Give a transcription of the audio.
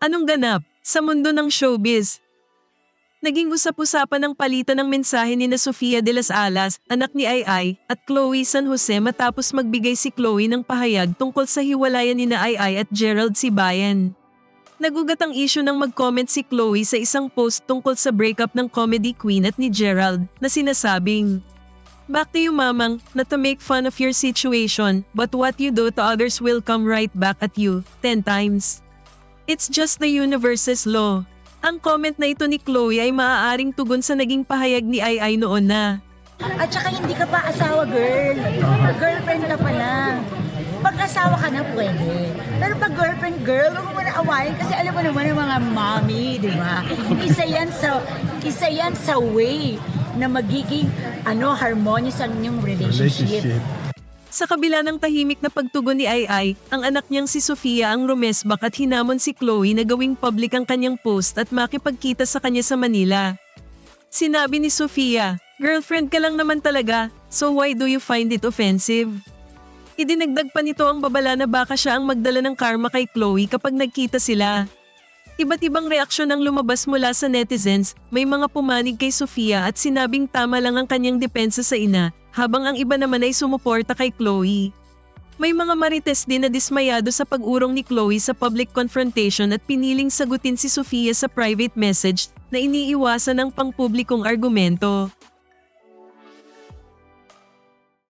Anong ganap sa mundo ng showbiz? Naging usap-usapan ng palitan ng mensahe ni na Sofia de las Alas, anak ni Ai at Chloe San Jose matapos magbigay si Chloe ng pahayag tungkol sa hiwalayan ni na Ai at Gerald Sibayan. Nagugat ang issue nang mag-comment si Chloe sa isang post tungkol sa breakup ng comedy queen at ni Gerald na sinasabing, Back to you mamang, not to make fun of your situation, but what you do to others will come right back at you, 10 times. It's just the universe's law. Ang comment na ito ni Chloe ay maaaring tugon sa naging pahayag ni Ai Ai noon na. At saka hindi ka pa asawa, girl. Girlfriend ka pa lang. Pag asawa ka na, pwede. Pero pag girlfriend, girl, huwag mo na awayin kasi alam mo naman yung mga mommy, di ba? Isa yan sa, isa yan sa way na magiging ano, harmonious ang inyong relationship. relationship. Sa kabila ng tahimik na pagtugon ni Ai ang anak niyang si Sofia ang rumesbak at hinamon si Chloe na gawing public ang kanyang post at makipagkita sa kanya sa Manila. Sinabi ni Sofia, Girlfriend ka lang naman talaga, so why do you find it offensive? Idinagdag pa nito ang babala na baka siya ang magdala ng karma kay Chloe kapag nagkita sila. Iba't ibang reaksyon ang lumabas mula sa netizens, may mga pumanig kay Sofia at sinabing tama lang ang kanyang depensa sa ina, habang ang iba naman ay sumuporta kay Chloe. May mga marites din na dismayado sa pag-urong ni Chloe sa public confrontation at piniling sagutin si Sofia sa private message na iniiwasan ng pangpublikong argumento.